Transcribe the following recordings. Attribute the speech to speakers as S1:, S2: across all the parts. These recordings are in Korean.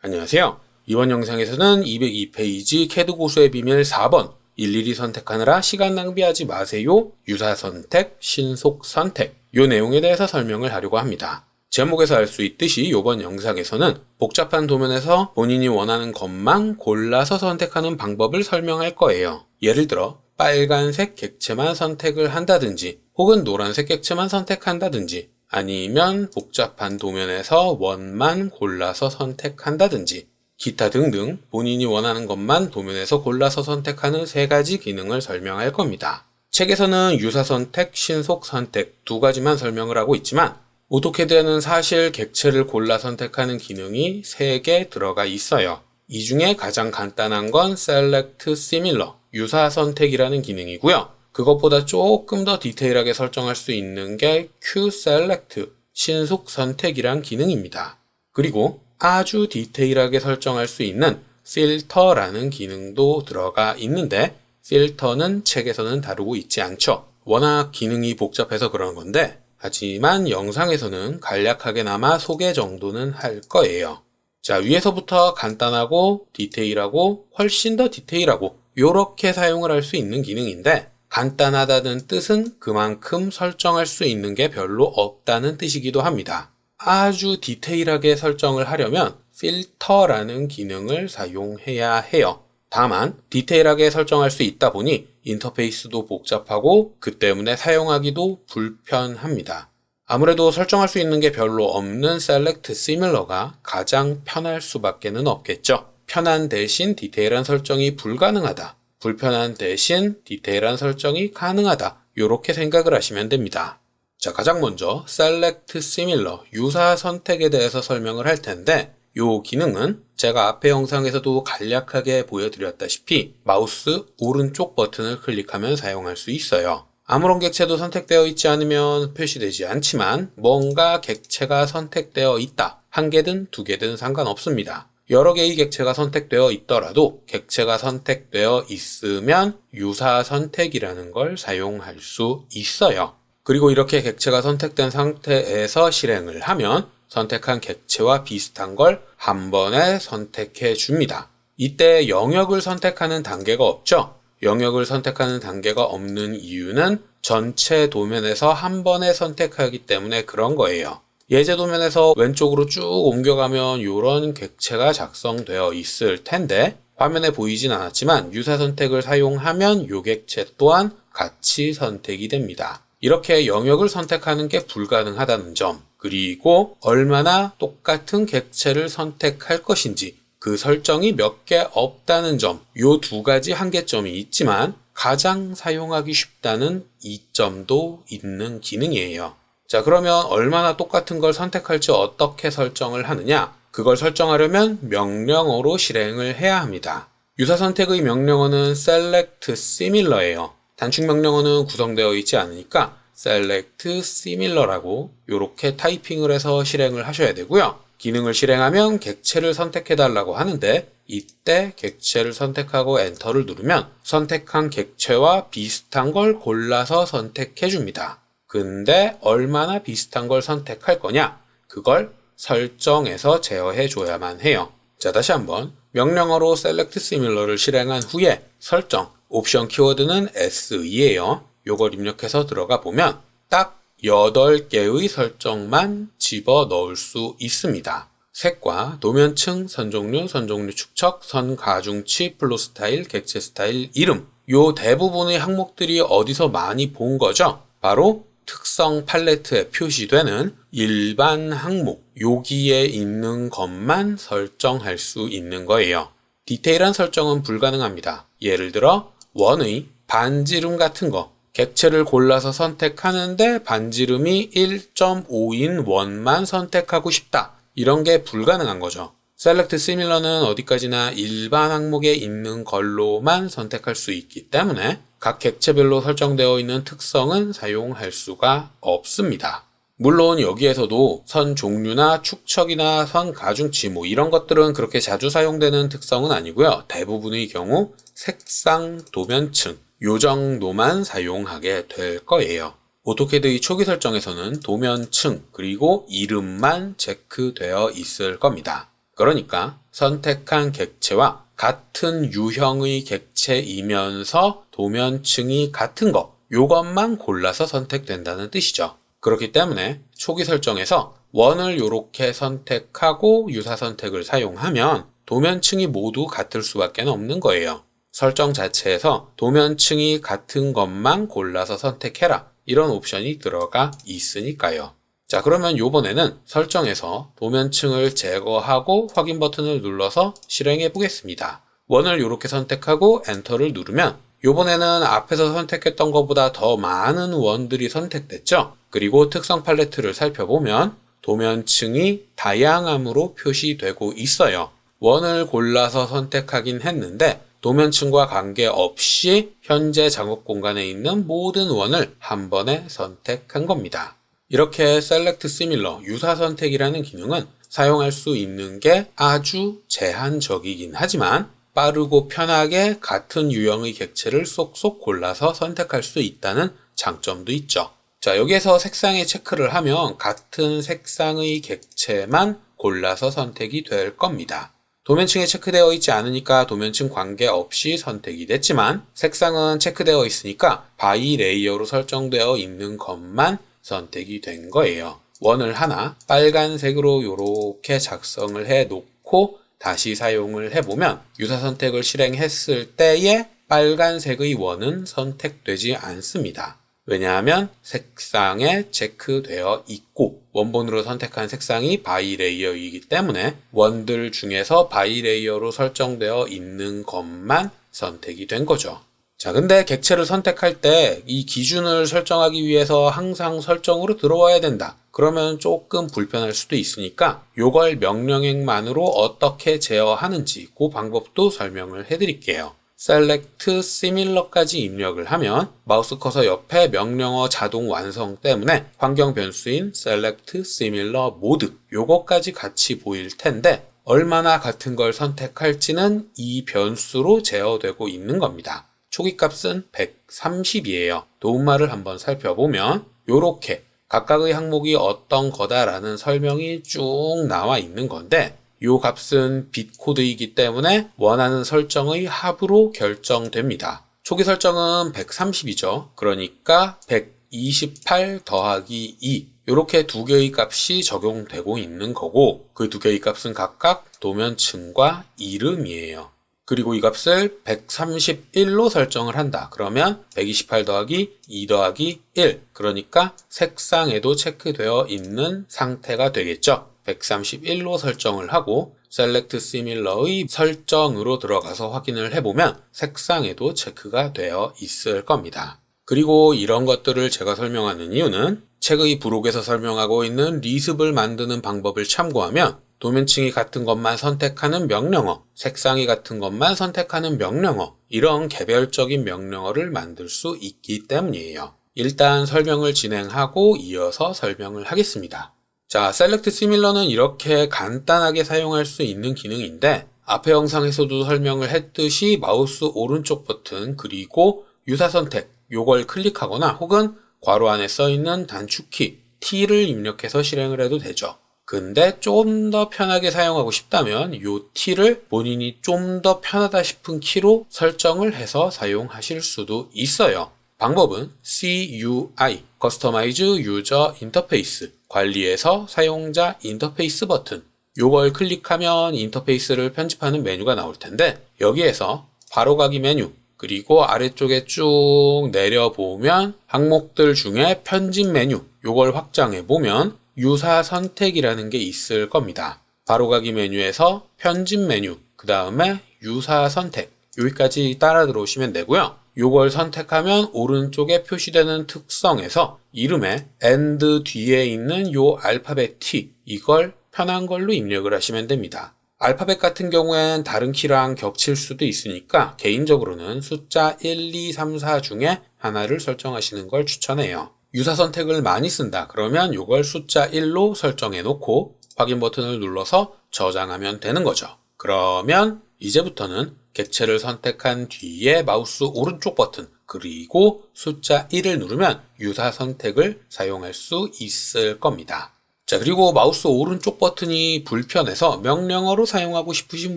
S1: 안녕하세요. 이번 영상에서는 202페이지 캐드 고수의 비밀 4번 일일이 선택하느라 시간 낭비하지 마세요. 유사 선택, 신속 선택 요 내용에 대해서 설명을 하려고 합니다. 제목에서 알 수 있듯이 이번 영상에서는 복잡한 도면에서 본인이 원하는 것만 골라서 선택하는 방법을 설명할 거예요. 예를 들어 빨간색 객체만 선택을 한다든지 혹은 노란색 객체만 선택한다든지 아니면 복잡한 도면에서 원만 골라서 선택한다든지 기타 등등 본인이 원하는 것만 도면에서 골라서 선택하는 세 가지 기능을 설명할 겁니다. 책에서는 유사 선택, 신속 선택 두 가지만 설명을 하고 있지만 오토캐드에는 사실 객체를 골라 선택하는 기능이 3개 들어가 있어요. 이 중에 가장 간단한 건 Select Similar, 유사 선택이라는 기능이고요. 그것보다 조금 더 디테일하게 설정할 수 있는 게 Q-Select, 신속 선택이란 기능입니다. 그리고 아주 디테일하게 설정할 수 있는 필터라는 기능도 들어가 있는데 필터는 책에서는 다루고 있지 않죠. 워낙 기능이 복잡해서 그런 건데 하지만 영상에서는 간략하게나마 소개 정도는 할 거예요. 자, 위에서부터 간단하고 디테일하고 훨씬 더 디테일하고 이렇게 사용을 할 수 있는 기능인데 간단하다는 뜻은 그만큼 설정할 수 있는 게 별로 없다는 뜻이기도 합니다. 아주 디테일하게 설정을 하려면 필터라는 기능을 사용해야 해요. 다만 디테일하게 설정할 수 있다 보니 인터페이스도 복잡하고 그 때문에 사용하기도 불편합니다. 아무래도 설정할 수 있는 게 별로 없는 Select Similar가 가장 편할 수밖에는 없겠죠. 편한 대신 디테일한 설정이 불가능하다. 불편한 대신 디테일한 설정이 가능하다. 이렇게 생각을 하시면 됩니다. 자, 가장 먼저 Select Similar, 유사 선택에 대해서 설명을 할 텐데 이 기능은 제가 앞에 영상에서도 간략하게 보여드렸다시피 마우스 오른쪽 버튼을 클릭하면 사용할 수 있어요. 아무런 객체도 선택되어 있지 않으면 표시되지 않지만 뭔가 객체가 선택되어 있다. 한 개든 두 개든 상관없습니다. 여러 개의 객체가 선택되어 있더라도 객체가 선택되어 있으면 유사 선택이라는 걸 사용할 수 있어요. 그리고 이렇게 객체가 선택된 상태에서 실행을 하면 선택한 객체와 비슷한 걸 한 번에 선택해 줍니다. 이때 영역을 선택하는 단계가 없죠? 영역을 선택하는 단계가 없는 이유는 전체 도면에서 한 번에 선택하기 때문에 그런 거예요. 예제 도면에서 왼쪽으로 쭉 옮겨가면 이런 객체가 작성되어 있을 텐데 화면에 보이진 않았지만 유사 선택을 사용하면 이 객체 또한 같이 선택이 됩니다. 이렇게 영역을 선택하는 게 불가능하다는 점, 그리고 얼마나 똑같은 객체를 선택할 것인지 그 설정이 몇 개 없다는 점, 요 두 가지 한계점이 있지만 가장 사용하기 쉽다는 이점도 있는 기능이에요. 자, 그러면 얼마나 똑같은 걸 선택할지 어떻게 설정을 하느냐? 그걸 설정하려면 명령어로 실행을 해야 합니다. 유사 선택의 명령어는 select similar예요. 단축 명령어는 구성되어 있지 않으니까 select similar라고 이렇게 타이핑을 해서 실행을 하셔야 되고요. 기능을 실행하면 객체를 선택해 달라고 하는데 이때 객체를 선택하고 엔터를 누르면 선택한 객체와 비슷한 걸 골라서 선택해 줍니다. 근데 얼마나 비슷한 걸 선택할 거냐? 그걸 설정해서 제어해 줘야만 해요. 자, 다시 한번 명령어로 select similar를 실행한 후에 설정 옵션 키워드는 SE예요. 요걸 입력해서 들어가 보면 딱 8개의 설정만 집어 넣을 수 있습니다. 색과 도면층, 선종류, 선종류 축척, 선 가중치, 플로 스타일, 객체 스타일, 이름. 요 대부분의 항목들이 어디서 많이 본 거죠? 바로 특성 팔레트에 표시되는 일반 항목, 여기에 있는 것만 설정할 수 있는 거예요. 디테일한 설정은 불가능합니다. 예를 들어 원의 반지름 같은 거, 객체를 골라서 선택하는데 반지름이 1.5인 원만 선택하고 싶다. 이런 게 불가능한 거죠. Select Similar는 어디까지나 일반 항목에 있는 걸로만 선택할 수 있기 때문에 각 객체별로 설정되어 있는 특성은 사용할 수가 없습니다. 물론 여기에서도 선 종류나 축척이나 선 가중치 뭐 이런 것들은 그렇게 자주 사용되는 특성은 아니고요. 대부분의 경우 색상, 도면층 요 정도만 사용하게 될 거예요. 오토캐드의 초기 설정에서는 도면층 그리고 이름만 체크되어 있을 겁니다. 그러니까 선택한 객체와 같은 유형의 객체이면서 도면층이 같은 거, 요것만 골라서 선택된다는 뜻이죠. 그렇기 때문에 초기 설정에서 원을 이렇게 선택하고 유사 선택을 사용하면 도면층이 모두 같을 수밖에 없는 거예요. 설정 자체에서 도면층이 같은 것만 골라서 선택해라. 이런 옵션이 들어가 있으니까요. 자, 그러면 요번에는 설정에서 도면층을 제거하고 확인 버튼을 눌러서 실행해 보겠습니다. 원을 이렇게 선택하고 엔터를 누르면 요번에는 앞에서 선택했던 것보다 더 많은 원들이 선택됐죠? 그리고 특성 팔레트를 살펴보면 도면층이 다양함으로 표시되고 있어요. 원을 골라서 선택하긴 했는데 도면층과 관계없이 현재 작업 공간에 있는 모든 원을 한 번에 선택한 겁니다. 이렇게 Select Similar 유사 선택이라는 기능은 사용할 수 있는 게 아주 제한적이긴 하지만 빠르고 편하게 같은 유형의 객체를 쏙쏙 골라서 선택할 수 있다는 장점도 있죠. 자, 여기에서 색상에 체크를 하면 같은 색상의 객체만 골라서 선택이 될 겁니다. 도면층에 체크되어 있지 않으니까 도면층 관계없이 선택이 됐지만 색상은 체크되어 있으니까 바이 레이어로 설정되어 있는 것만 선택이 된 거예요. 원을 하나 빨간색으로 이렇게 작성을 해 놓고 다시 사용을 해보면 유사 선택을 실행했을 때에 빨간색의 원은 선택되지 않습니다. 왜냐하면 색상에 체크되어 있고 원본으로 선택한 색상이 바이 레이어이기 때문에 원들 중에서 바이 레이어로 설정되어 있는 것만 선택이 된 거죠. 자, 근데 객체를 선택할 때 이 기준을 설정하기 위해서 항상 설정으로 들어와야 된다. 그러면 조금 불편할 수도 있으니까 요걸 명령행만으로 어떻게 제어하는지 그 방법도 설명을 해드릴게요. select similar까지 입력을 하면 마우스 커서 옆에 명령어 자동 완성 때문에 환경 변수인 select similar mode 요거까지 같이 보일 텐데 얼마나 같은 걸 선택할지는 이 변수로 제어되고 있는 겁니다. 초기 값은 130이에요. 도움말을 한번 살펴보면 요렇게 각각의 항목이 어떤 거다라는 설명이 쭉 나와 있는 건데 요 값은 빗 코드이기 때문에 원하는 설정의 합으로 결정됩니다. 초기 설정은 130이죠. 그러니까 128 더하기 2 이렇게 두 개의 값이 적용되고 있는 거고 그 두 개의 값은 각각 도면층과 이름이에요. 그리고 이 값을 131로 설정을 한다. 그러면 128 더하기 2 더하기 1 그러니까 색상에도 체크되어 있는 상태가 되겠죠. 131로 설정을 하고 Select Similar의 설정으로 들어가서 확인을 해보면 색상에도 체크가 되어 있을 겁니다. 그리고 이런 것들을 제가 설명하는 이유는 책의 부록에서 설명하고 있는 리습을 만드는 방법을 참고하면 도면층이 같은 것만 선택하는 명령어, 색상이 같은 것만 선택하는 명령어, 이런 개별적인 명령어를 만들 수 있기 때문이에요. 일단 설명을 진행하고 이어서 설명을 하겠습니다. 자, Select Similar는 이렇게 간단하게 사용할 수 있는 기능인데 앞의 영상에서도 설명을 했듯이 마우스 오른쪽 버튼 그리고 유사 선택 요걸 클릭하거나 혹은 괄호 안에 써 있는 단축키 T를 입력해서 실행을 해도 되죠. 근데 좀 더 편하게 사용하고 싶다면 이 T를 본인이 좀 더 편하다 싶은 키로 설정을 해서 사용하실 수도 있어요. 방법은 CUI, Customize User Interface, 관리에서 사용자 인터페이스 버튼. 요걸 클릭하면 인터페이스를 편집하는 메뉴가 나올 텐데 여기에서 바로가기 메뉴 그리고 아래쪽에 쭉 내려보면 항목들 중에 편집 메뉴 요걸 확장해 보면 유사 선택이라는 게 있을 겁니다. 바로가기 메뉴에서 편집 메뉴, 그 다음에 유사 선택, 여기까지 따라 들어오시면 되고요. 요걸 선택하면 오른쪽에 표시되는 특성에서 이름에 and 뒤에 있는 요 알파벳 T, 이걸 편한 걸로 입력을 하시면 됩니다. 알파벳 같은 경우엔 다른 키랑 겹칠 수도 있으니까 개인적으로는 숫자 1, 2, 3, 4 중에 하나를 설정하시는 걸 추천해요. 유사 선택을 많이 쓴다. 그러면 이걸 숫자 1로 설정해 놓고 확인 버튼을 눌러서 저장하면 되는 거죠. 그러면 이제부터는 객체를 선택한 뒤에 마우스 오른쪽 버튼 그리고 숫자 1을 누르면 유사 선택을 사용할 수 있을 겁니다. 자, 그리고 마우스 오른쪽 버튼이 불편해서 명령어로 사용하고 싶으신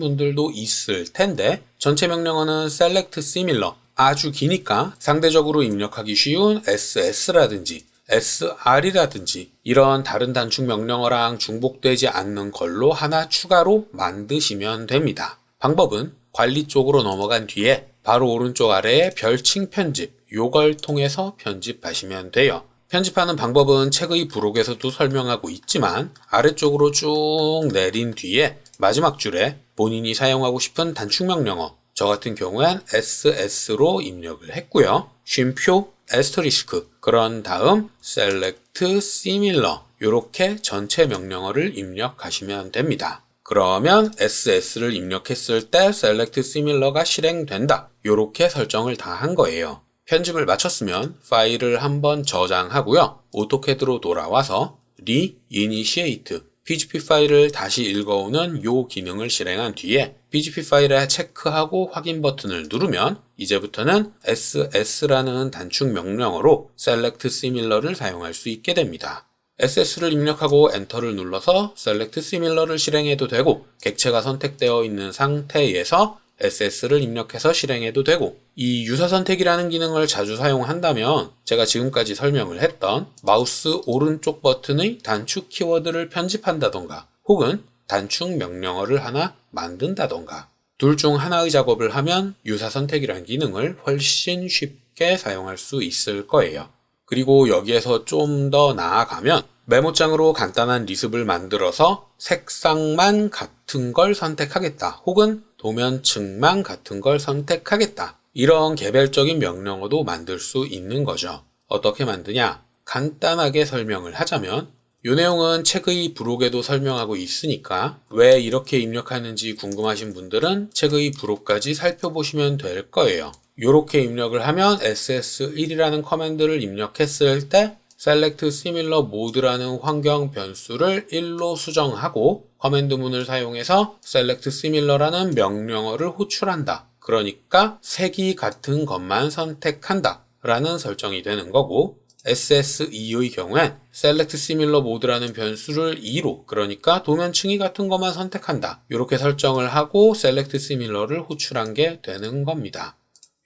S1: 분들도 있을 텐데, 전체 명령어는 Select Similar. 아주 기니까 상대적으로 입력하기 쉬운 SS라든지 SR이라든지 이런 다른 단축 명령어랑 중복되지 않는 걸로 하나 추가로 만드시면 됩니다. 방법은 관리 쪽으로 넘어간 뒤에 바로 오른쪽 아래에 별칭 편집, 요걸 통해서 편집하시면 돼요. 편집하는 방법은 책의 부록에서도 설명하고 있지만 아래쪽으로 쭉 내린 뒤에 마지막 줄에 본인이 사용하고 싶은 단축 명령어, 저 같은 경우엔 SS로 입력을 했고요. 쉼표, 에스터리스크, 그런 다음 select similar 이렇게 전체 명령어를 입력하시면 됩니다. 그러면 SS를 입력했을 때 select similar가 실행된다. 이렇게 설정을 다 한 거예요. 편집을 마쳤으면 파일을 한번 저장하고요. 오토캐드로 돌아와서 reinitiate PGP 파일을 다시 읽어오는 요 기능을 실행한 뒤에 PGP 파일에 체크하고 확인 버튼을 누르면 이제부터는 SS라는 단축 명령어로 select similar를 사용할 수 있게 됩니다. SS를 입력하고 엔터를 눌러서 select similar를 실행해도 되고 객체가 선택되어 있는 상태에서 SS를 입력해서 실행해도 되고 이 유사 선택이라는 기능을 자주 사용한다면 제가 지금까지 설명을 했던 마우스 오른쪽 버튼의 단축 키워드를 편집한다던가 혹은 단축 명령어를 하나 만든다던가 둘 중 하나의 작업을 하면 유사 선택이라는 기능을 훨씬 쉽게 사용할 수 있을 거예요. 그리고 여기에서 좀 더 나아가면 메모장으로 간단한 리습을 만들어서 색상만 같은 걸 선택하겠다. 혹은 도면층만 같은 걸 선택하겠다. 이런 개별적인 명령어도 만들 수 있는 거죠. 어떻게 만드냐? 간단하게 설명을 하자면 이 내용은 책의 부록에도 설명하고 있으니까 왜 이렇게 입력하는지 궁금하신 분들은 책의 부록까지 살펴보시면 될 거예요. 이렇게 입력을 하면 ss1이라는 커맨드를 입력했을 때 select similar mode라는 환경 변수를 1로 수정하고 커맨드 문을 사용해서 select similar라는 명령어를 호출한다. 그러니까 색이 같은 것만 선택한다. 라는 설정이 되는 거고 SSE의 경우엔 select similar mode라는 변수를 2로 그러니까 도면층이 같은 것만 선택한다. 이렇게 설정을 하고 select similar를 호출한 게 되는 겁니다.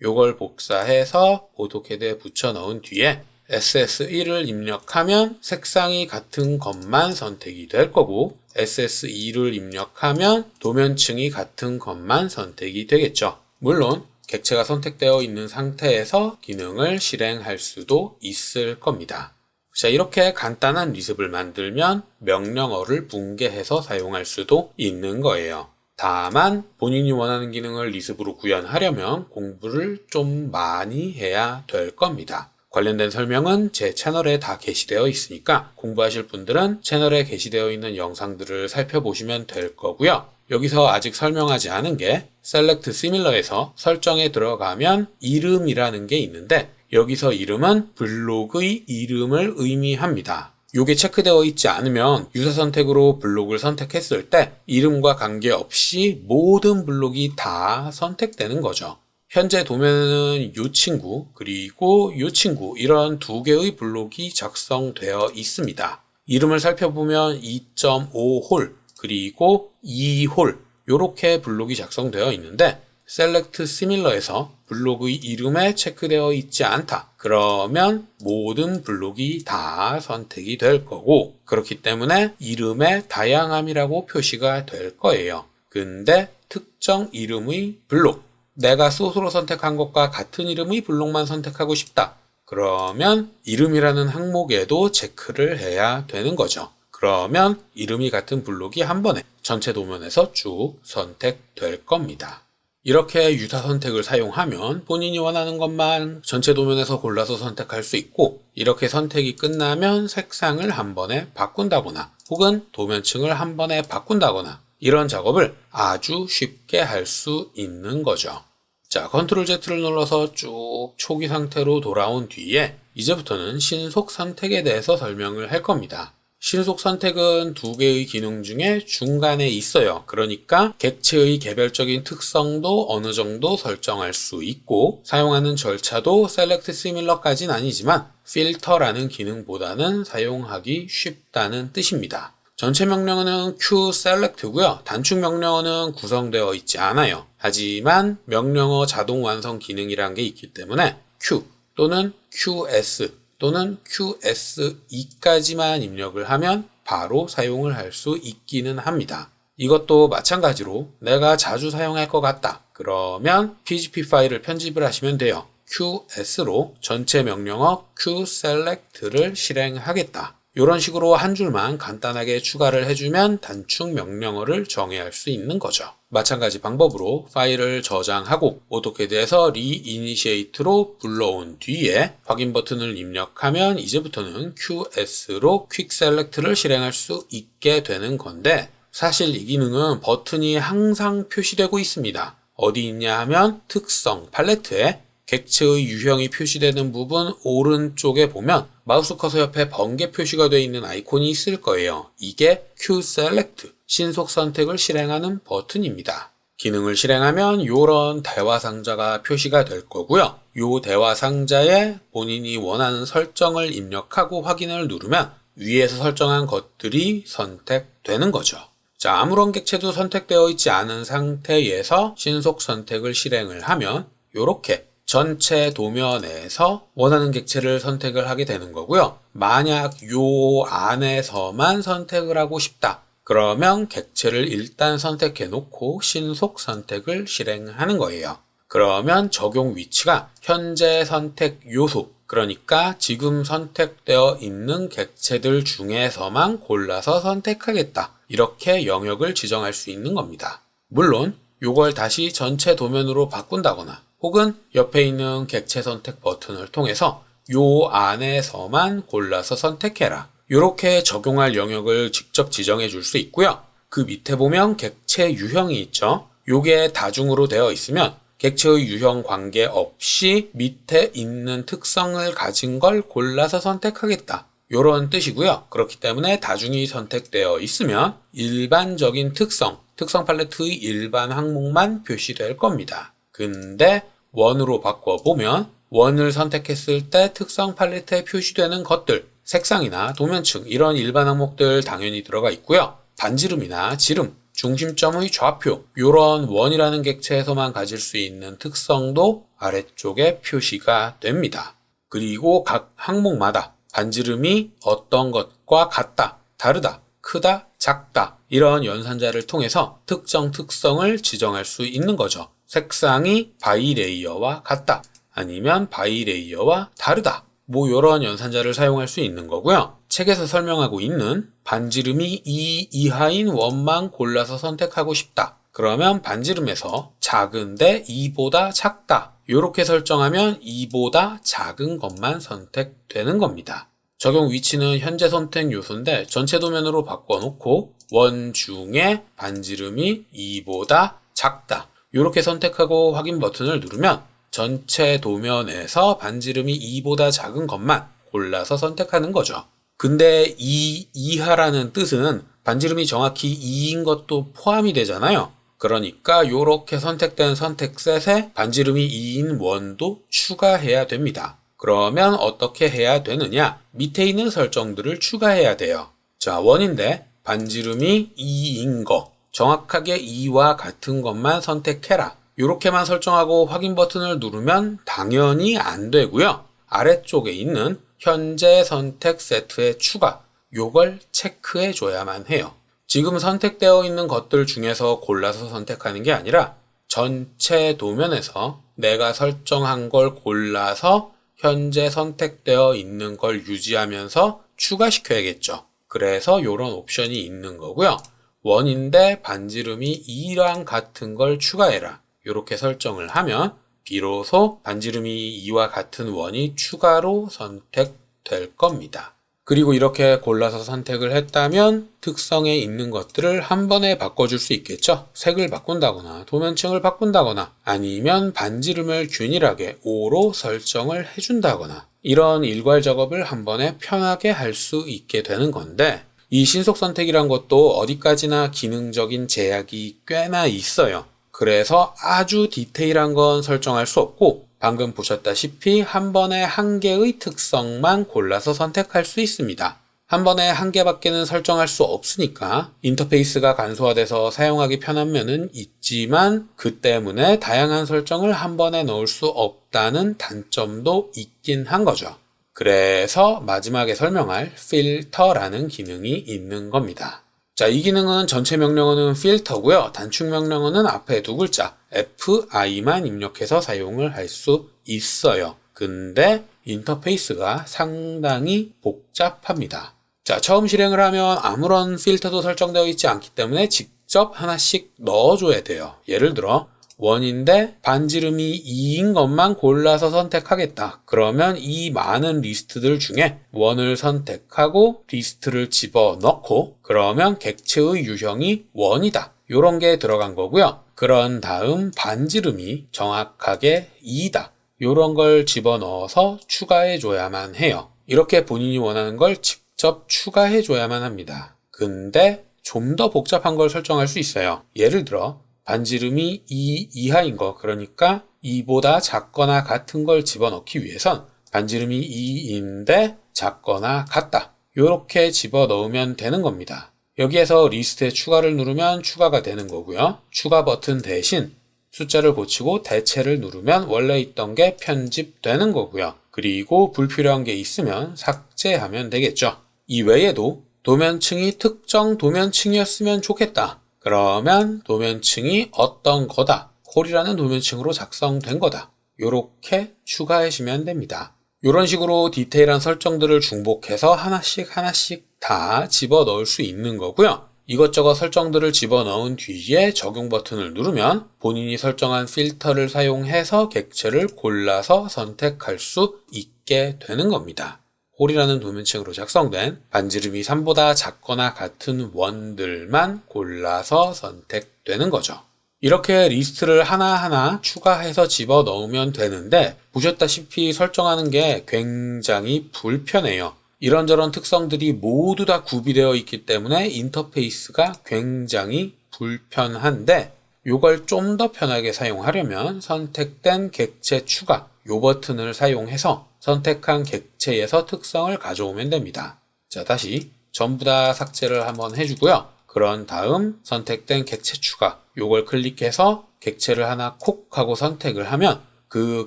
S1: 요걸 복사해서 오토캐드에 붙여 넣은 뒤에 SS1을 입력하면 색상이 같은 것만 선택이 될 거고 SS2를 입력하면 도면층이 같은 것만 선택이 되겠죠. 물론 객체가 선택되어 있는 상태에서 기능을 실행할 수도 있을 겁니다. 자, 이렇게 간단한 리습을 만들면 명령어를 붕괴해서 사용할 수도 있는 거예요. 다만 본인이 원하는 기능을 리습으로 구현하려면 공부를 좀 많이 해야 될 겁니다. 관련된 설명은 제 채널에 다 게시되어 있으니까 공부하실 분들은 채널에 게시되어 있는 영상들을 살펴보시면 될 거고요. 여기서 아직 설명하지 않은 게 Select Similar에서 설정에 들어가면 이름이라는 게 있는데 여기서 이름은 블록의 이름을 의미합니다. 요게 체크되어 있지 않으면 유사 선택으로 블록을 선택했을 때 이름과 관계없이 모든 블록이 다 선택되는 거죠. 현재 도면에는 이 친구 그리고 이 친구 이런 두 개의 블록이 작성되어 있습니다. 이름을 살펴보면 2.5홀 그리고 2홀 이렇게 블록이 작성되어 있는데 select similar에서 블록의 이름에 체크되어 있지 않다. 그러면 모든 블록이 다 선택이 될 거고 그렇기 때문에 이름의 다양함이라고 표시가 될 거예요. 근데 특정 이름의 블록 내가 스스로 선택한 것과 같은 이름의 블록만 선택하고 싶다. 그러면 이름이라는 항목에도 체크를 해야 되는 거죠. 그러면 이름이 같은 블록이 한 번에 전체 도면에서 쭉 선택될 겁니다. 이렇게 유사 선택을 사용하면 본인이 원하는 것만 전체 도면에서 골라서 선택할 수 있고 이렇게 선택이 끝나면 색상을 한 번에 바꾼다거나 혹은 도면층을 한 번에 바꾼다거나 이런 작업을 아주 쉽게 할 수 있는 거죠. 자, 컨트롤 Z를 눌러서 쭉 초기 상태로 돌아온 뒤에 이제부터는 신속 선택에 대해서 설명을 할 겁니다. 신속 선택은 두 개의 기능 중에 중간에 있어요. 그러니까 객체의 개별적인 특성도 어느 정도 설정할 수 있고 사용하는 절차도 select similar까지는 아니지만 필터라는 기능보다는 사용하기 쉽다는 뜻입니다. 전체 명령어는 qselect고요. 단축 명령어는 구성되어 있지 않아요. 하지만 명령어 자동 완성 기능이란 게 있기 때문에 q 또는 qs 또는 qse2까지만 입력을 하면 바로 사용을 할 수 있기는 합니다. 이것도 마찬가지로 내가 자주 사용할 것 같다. 그러면 PGP 파일을 편집을 하시면 돼요. qs로 전체 명령어 qselect를 실행하겠다. 이런 식으로 한 줄만 간단하게 추가를 해주면 단축 명령어를 정의할 수 있는 거죠. 마찬가지 방법으로 파일을 저장하고 오토캐드에서 리이니시에이트로 불러온 뒤에 확인 버튼을 입력하면 이제부터는 QS로 퀵 셀렉트를 실행할 수 있게 되는 건데 사실 이 기능은 버튼이 항상 표시되고 있습니다. 어디 있냐 하면 특성 팔레트에 객체의 유형이 표시되는 부분 오른쪽에 보면 마우스 커서 옆에 번개 표시가 되어 있는 아이콘이 있을 거예요. 이게 QSelect 신속 선택을 실행하는 버튼입니다. 기능을 실행하면 이런 대화 상자가 표시가 될 거고요. 이 대화 상자에 본인이 원하는 설정을 입력하고 확인을 누르면 위에서 설정한 것들이 선택되는 거죠. 자, 아무런 객체도 선택되어 있지 않은 상태에서 신속 선택을 실행을 하면 이렇게 전체 도면에서 원하는 객체를 선택을 하게 되는 거고요. 만약 요 안에서만 선택을 하고 싶다. 그러면 객체를 일단 선택해 놓고 신속 선택을 실행하는 거예요. 그러면 적용 위치가 현재 선택 요소, 그러니까 지금 선택되어 있는 객체들 중에서만 골라서 선택하겠다. 이렇게 영역을 지정할 수 있는 겁니다. 물론 이걸 다시 전체 도면으로 바꾼다거나 혹은 옆에 있는 객체 선택 버튼을 통해서 요 안에서만 골라서 선택해라. 이렇게 적용할 영역을 직접 지정해 줄 수 있고요. 그 밑에 보면 객체 유형이 있죠. 요게 다중으로 되어 있으면 객체의 유형 관계 없이 밑에 있는 특성을 가진 걸 골라서 선택하겠다. 이런 뜻이고요. 그렇기 때문에 다중이 선택되어 있으면 일반적인 특성, 특성 팔레트의 일반 항목만 표시될 겁니다. 근데 원으로 바꿔보면 원을 선택했을 때 특성 팔레트에 표시되는 것들, 색상이나 도면층 이런 일반 항목들 당연히 들어가 있고요. 반지름이나 지름, 중심점의 좌표 이런 원이라는 객체에서만 가질 수 있는 특성도 아래쪽에 표시가 됩니다. 그리고 각 항목마다 반지름이 어떤 것과 같다, 다르다, 크다, 작다 이런 연산자를 통해서 특정 특성을 지정할 수 있는 거죠. 색상이 바이레이어와 같다 아니면 바이레이어와 다르다 뭐 이런 연산자를 사용할 수 있는 거고요. 책에서 설명하고 있는 반지름이 2 이하인 원만 골라서 선택하고 싶다. 그러면 반지름에서 작은데 2보다 작다. 이렇게 설정하면 2보다 작은 것만 선택되는 겁니다. 적용 위치는 현재 선택 요소인데 전체 도면으로 바꿔놓고 원 중에 반지름이 2보다 작다. 이렇게 선택하고 확인 버튼을 누르면 전체 도면에서 반지름이 2보다 작은 것만 골라서 선택하는 거죠. 근데 2 이하라는 뜻은 반지름이 정확히 2인 것도 포함이 되잖아요. 그러니까 이렇게 선택된 선택셋에 반지름이 2인 원도 추가해야 됩니다. 그러면 어떻게 해야 되느냐? 밑에 있는 설정들을 추가해야 돼요. 자, 원인데 반지름이 2인 거, 정확하게 2와 같은 것만 선택해라. 이렇게만 설정하고 확인 버튼을 누르면 당연히 안 되고요. 아래쪽에 있는 현재 선택 세트의 추가, 요걸 체크해 줘야만 해요. 지금 선택되어 있는 것들 중에서 골라서 선택하는 게 아니라 전체 도면에서 내가 설정한 걸 골라서 현재 선택되어 있는 걸 유지하면서 추가시켜야겠죠. 그래서 이런 옵션이 있는 거고요. 원인데 반지름이 2랑 같은 걸 추가해라. 이렇게 설정을 하면 비로소 반지름이 2와 같은 원이 추가로 선택될 겁니다. 그리고 이렇게 골라서 선택을 했다면 특성에 있는 것들을 한 번에 바꿔줄 수 있겠죠. 색을 바꾼다거나 도면층을 바꾼다거나 아니면 반지름을 균일하게 5로 설정을 해준다거나 이런 일괄 작업을 한 번에 편하게 할 수 있게 되는 건데 이 신속 선택이란 것도 어디까지나 기능적인 제약이 꽤나 있어요. 그래서 아주 디테일한 건 설정할 수 없고 방금 보셨다시피 한 번에 한 개의 특성만 골라서 선택할 수 있습니다. 한 번에 한 개밖에는 설정할 수 없으니까 인터페이스가 간소화돼서 사용하기 편한 면은 있지만 그 때문에 다양한 설정을 한 번에 넣을 수 없다는 단점도 있긴 한 거죠. 그래서 마지막에 설명할 필터라는 기능이 있는 겁니다. 자, 이 기능은 전체 명령어는 필터고요. 단축 명령어는 앞에 두 글자 FI만 입력해서 사용을 할 수 있어요. 근데 인터페이스가 상당히 복잡합니다. 자, 처음 실행을 하면 아무런 필터도 설정되어 있지 않기 때문에 직접 하나씩 넣어줘야 돼요. 예를 들어, 원인데 반지름이 2인 것만 골라서 선택하겠다. 그러면 이 많은 리스트들 중에 원을 선택하고 리스트를 집어 넣고 그러면 객체의 유형이 원이다. 요런 게 들어간 거고요. 그런 다음 반지름이 정확하게 2다. 요런 걸 집어 넣어서 추가해 줘야만 해요. 이렇게 본인이 원하는 걸 직접 추가해 줘야만 합니다. 근데 좀 더 복잡한 걸 설정할 수 있어요. 예를 들어 반지름이 2 이하인 거 그러니까 2보다 작거나 같은 걸 집어넣기 위해선 반지름이 2인데 작거나 같다. 이렇게 집어넣으면 되는 겁니다. 여기에서 리스트에 추가를 누르면 추가가 되는 거고요. 추가 버튼 대신 숫자를 고치고 대체를 누르면 원래 있던 게 편집되는 거고요. 그리고 불필요한 게 있으면 삭제하면 되겠죠. 이 외에도 도면층이 특정 도면층이었으면 좋겠다. 그러면 도면층이 어떤 거다. 콜이라는 도면층으로 작성된 거다. 요렇게 추가하시면 됩니다. 이런 식으로 디테일한 설정들을 중복해서 하나씩 하나씩 다 집어넣을 수 있는 거고요. 이것저것 설정들을 집어넣은 뒤에 적용 버튼을 누르면 본인이 설정한 필터를 사용해서 객체를 골라서 선택할 수 있게 되는 겁니다. 홀이라는 도면층으로 작성된 반지름이 3보다 작거나 같은 원들만 골라서 선택되는 거죠. 이렇게 리스트를 하나하나 추가해서 집어 넣으면 되는데 보셨다시피 설정하는 게 굉장히 불편해요. 이런저런 특성들이 모두 다 구비되어 있기 때문에 인터페이스가 굉장히 불편한데 이걸 좀 더 편하게 사용하려면 선택된 객체 추가 요 버튼을 사용해서 선택한 객체에서 특성을 가져오면 됩니다. 자, 다시 전부 다 삭제를 한번 해주고요. 그런 다음 선택된 객체 추가 요걸 클릭해서 객체를 하나 콕 하고 선택을 하면 그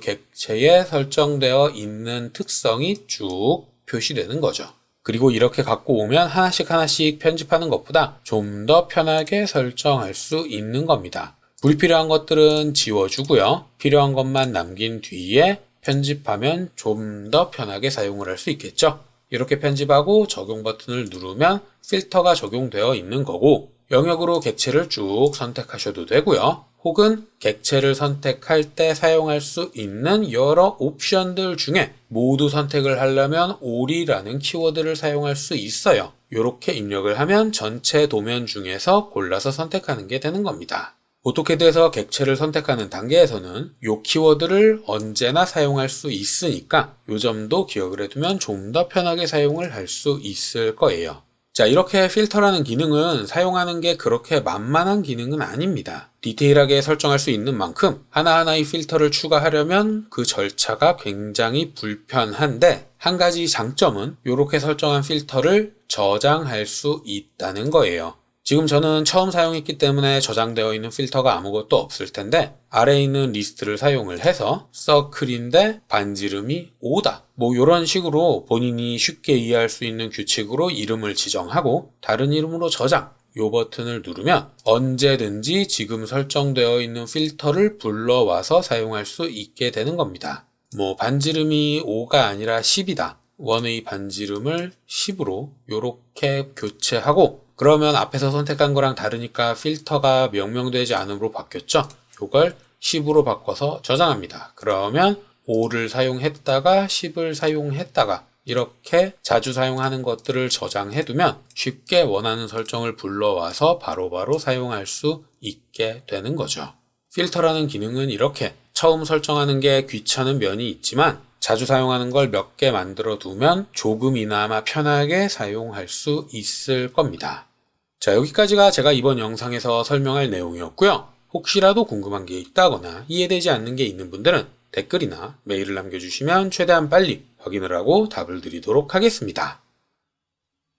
S1: 객체에 설정되어 있는 특성이 쭉 표시되는 거죠. 그리고 이렇게 갖고 오면 하나씩 하나씩 편집하는 것보다 좀 더 편하게 설정할 수 있는 겁니다. 불필요한 것들은 지워주고요. 필요한 것만 남긴 뒤에 편집하면 좀 더 편하게 사용을 할 수 있겠죠. 이렇게 편집하고 적용 버튼을 누르면 필터가 적용되어 있는 거고 영역으로 객체를 쭉 선택하셔도 되고요. 혹은 객체를 선택할 때 사용할 수 있는 여러 옵션들 중에 모두 선택을 하려면 all이라는 키워드를 사용할 수 있어요. 이렇게 입력을 하면 전체 도면 중에서 골라서 선택하는 게 되는 겁니다. 오토캐드에서 객체를 선택하는 단계에서는 이 키워드를 언제나 사용할 수 있으니까 이 점도 기억을 해두면 좀 더 편하게 사용을 할 수 있을 거예요. 자, 이렇게 필터라는 기능은 사용하는 게 그렇게 만만한 기능은 아닙니다. 디테일하게 설정할 수 있는 만큼 하나하나의 필터를 추가하려면 그 절차가 굉장히 불편한데 한 가지 장점은 이렇게 설정한 필터를 저장할 수 있다는 거예요. 지금 저는 처음 사용했기 때문에 저장되어 있는 필터가 아무것도 없을 텐데 아래에 있는 리스트를 사용을 해서 서클인데 반지름이 5다. 뭐 이런 식으로 본인이 쉽게 이해할 수 있는 규칙으로 이름을 지정하고 다른 이름으로 저장. 요 버튼을 누르면 언제든지 지금 설정되어 있는 필터를 불러와서 사용할 수 있게 되는 겁니다. 뭐 반지름이 5가 아니라 10이다. 원의 반지름을 10으로 이렇게 교체하고 그러면 앞에서 선택한 거랑 다르니까 필터가 명명되지 않음으로 바뀌었죠. 이걸 10으로 바꿔서 저장합니다. 그러면 5를 사용했다가 10을 사용했다가 이렇게 자주 사용하는 것들을 저장해두면 쉽게 원하는 설정을 불러와서 바로바로 바로 사용할 수 있게 되는 거죠. 필터라는 기능은 이렇게 처음 설정하는 게 귀찮은 면이 있지만 자주 사용하는 걸 몇 개 만들어 두면 조금이나마 편하게 사용할 수 있을 겁니다. 자, 여기까지가 제가 이번 영상에서 설명할 내용이었고요. 혹시라도 궁금한 게 있다거나 이해되지 않는 게 있는 분들은 댓글이나 메일을 남겨주시면 최대한 빨리 확인을 하고 답을 드리도록 하겠습니다.